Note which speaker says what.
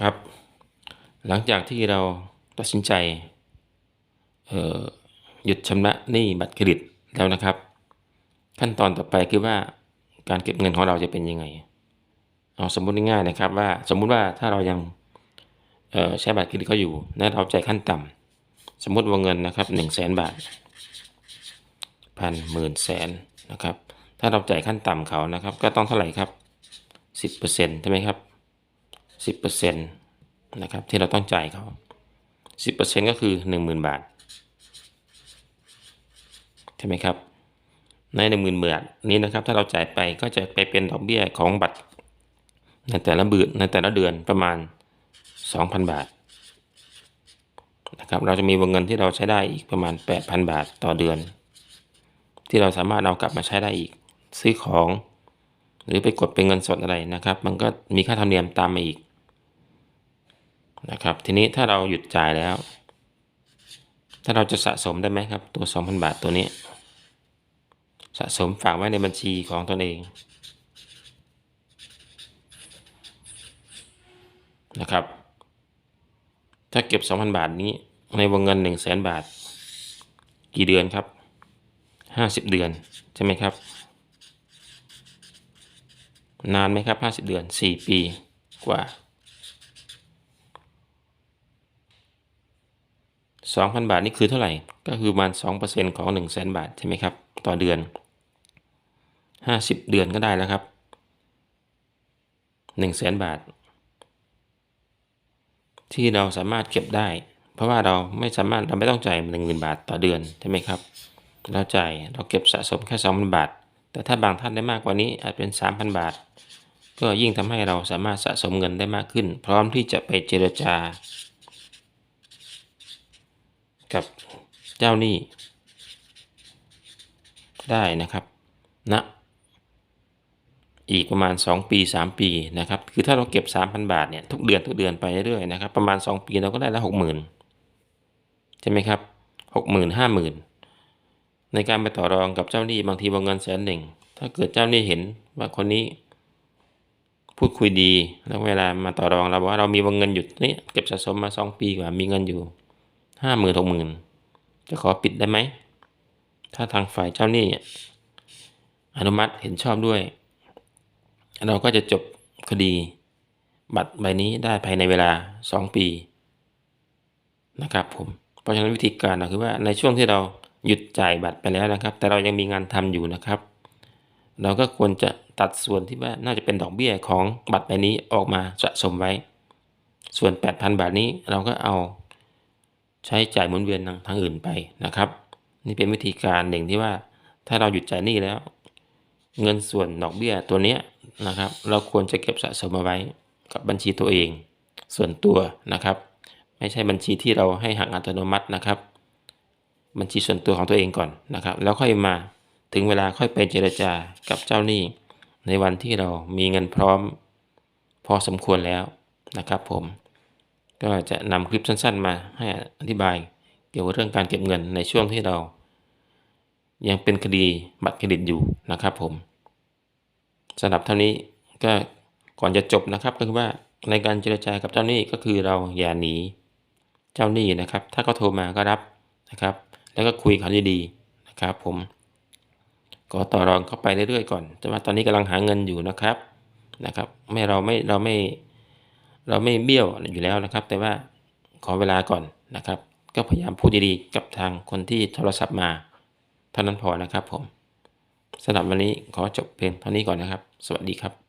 Speaker 1: ครับ หลังจากที่เราตัดสินใจหยุดชำระหนี้บัตรเครดิตแล้วนะครับ ขั้นตอนต่อไปคือว่าการเก็บเงินของเราจะเป็นยังไงเอาสมมุติง่ายๆนะครับว่าสมมุติว่าถ้าเรายังใช้บัตรเครดิตเขาอยู่และเราจ่ายขั้นต่ำสมมุติวงเงินนะครับหนึ่งแสนบาทพันหมื่นแสนนะครับถ้าเราจ่ายขั้นต่ำเขานะครับ ก็ต้องเท่าไหร่ครับสิบเปอร์เซ็นต์ใช่ไหมครับ สิบเปอร์เซ็นต์นะครับที่เราต้องจ่ายเขาสิบเปอร์เซ็นต์ก็คือหนึ่งหมื่นบาท ใช่ไหมครับ ในหนึ่งหมื่นบาทนี้นะครับ ถ้าเราจ่ายไปก็จะไปเป็นดอกเบี้ยของบัตร ในแต่ละเบือในแต่ละเดือนประมาณ 2,000 บาทนะครับเราจะมีวงเงินที่เราใช้ได้อีกประมาณ 8,000 บาทต่อเดือน ที่เราสามารถเอากลับมาใช้ได้อีกซื้อของ หรือไปกดเป็นเงินสดอะไรนะครับ มันก็มีค่าธรรมเนียมตามมาอีก นะครับ ทีนี้ถ้าเราหยุดจ่ายแล้ว ถ้าเราจะสะสมได้ไหมครับ ตัว 2,000 บาทตัวนี้ สะสมฝากไว้ในบัญชีของตนเองนะครับ ถ้าเก็บ 2,000 บาทนี้ในวงเงิน 1 0 0 0 0แบาท กี่เดือนครับ 50 เดือน ใช่ไหมครับ นานไหมครับ 50 เดือน 4 ปีกว่า 2,000 บาทนี่คือเท่าไหร่ ก็คือประมาณ 2%ของ 1 0 0 0 0แบาทใช่ไหมครับ ต่อเดือน 50 เดือนก็ได้แล้วครับ 1 0 0 0 0 0 บาท ที่เราสามารถเก็บได้ เพราะว่าเราไม่สามารถเราไม่ต้องจ่ายหนึ่งหมื่นบาทต่อเดือนใช่ไหมครับ เราจ่ายเราเก็บสะสมแค่สองพันบาท แต่ถ้าบางท่านได้มากกว่านี้อาจเป็นสามพันบาท ก็ยิ่งทำให้เราสามารถสะสมเงินได้มากขึ้น พร้อมที่จะไปเจรจา กับเจ้าหนี้ได้นะครับณนะอีกประมาณ 2 ปี 3 ปีนะครับ คือถ้าเราเก็บ 3,000 บาทเนี่ยทุกเดือนทุกเดือนไปเรื่อยๆนะครับ ประมาณ 2 ปีเราก็ได้ละ60,000ใช่ไหมครับ60,000 50,000 ในการไปต่อรองกับเจ้าหนี้บางทีวงเงินแสนหนึ่งถ้าเกิดเจ้าหนี้เห็นว่าคนนี้ พูดคุยดีแล้วเวลามาต่อรองเราบอกว่าเรามีวงเงินอยู่นี่เก็บสะสมมา 2 ปีกว่ามีเงินอยู่ 50,000 60,000จะขอปิดได้ไหม ถ้าทางฝ่ายเจ้าหนี้อนุมัติเห็นชอบด้วย เราก็จะจบคดี บัตรใบนี้ได้ภายในเวลา 2 ปีนะครับผม เพราะฉะนั้นวิธีการก็คือว่าในช่วงที่เราหยุดจ่ายบัตรไปแล้วนะครับ แต่เรายังมีงานทำอยู่นะครับ เราก็ควรจะตัดส่วนที่ว่าน่าจะเป็นดอกเบี้ยของบัตรใบนี้ออกมาสะสมไว้ ส่วน 8,000 บาทนี้เราก็เอา ใช้จ่ายหมุนเวียนทางทางอื่นไปนะครับ นี่เป็นวิธีการหนึ่งที่ว่า ถ้าเราหยุดจ่ายหนี้แล้ว เงินส่วนดอกเบี้ยตัวเนี้ยนะครับ เราควรจะเก็บสะสมมาไว้กับบัญชีตัวเอง ส่วนตัวนะครับ ไม่ใช่บัญชีที่เราให้หักอัตโนมัตินะครับ บัญชีส่วนตัวของตัวเองก่อนนะครับ แล้วค่อยมาถึงเวลาค่อยไปเจรจากับเจ้าหนี้ ในวันที่เรามีเงินพร้อม พอสมควรแล้วนะครับผม ก็จะนำคลิปสั้นๆ มาให้อธิบายเกี่ยวกับเรื่องการเก็บเงินในช่วงที่เรา ยังเป็นคดีบัตรเครดิตอยู่นะครับผมสำหรับเท่านี้ก็ก่อนจะจบนะครับก็คือว่าในการเจรจากับเจ้าหนี้ก็คือเราอย่าหนีเจ้าหนี้นะครับ ถ้าเขาโทรมาก็รับนะครับ แล้วก็คุยเขาดีๆนะครับ ผมก็ต่อรองเข้าไปเรื่อยๆก่อนแต่ว่าตอนนี้กำลังหาเงินอยู่นะครับนะครับ ไม่เราไม่เราไม่ เราไม่เบี้ยวอยู่แล้วนะครับ แต่ว่าขอเวลาก่อนนะครับ ก็พยายามพูดดีๆกับทางคนที่โทรศัพท์มาเท่านั้นพอนะครับผมสำหรับวันนี้ขอจบเพียงเท่านี้ก่อนนะครับ สวัสดีครับ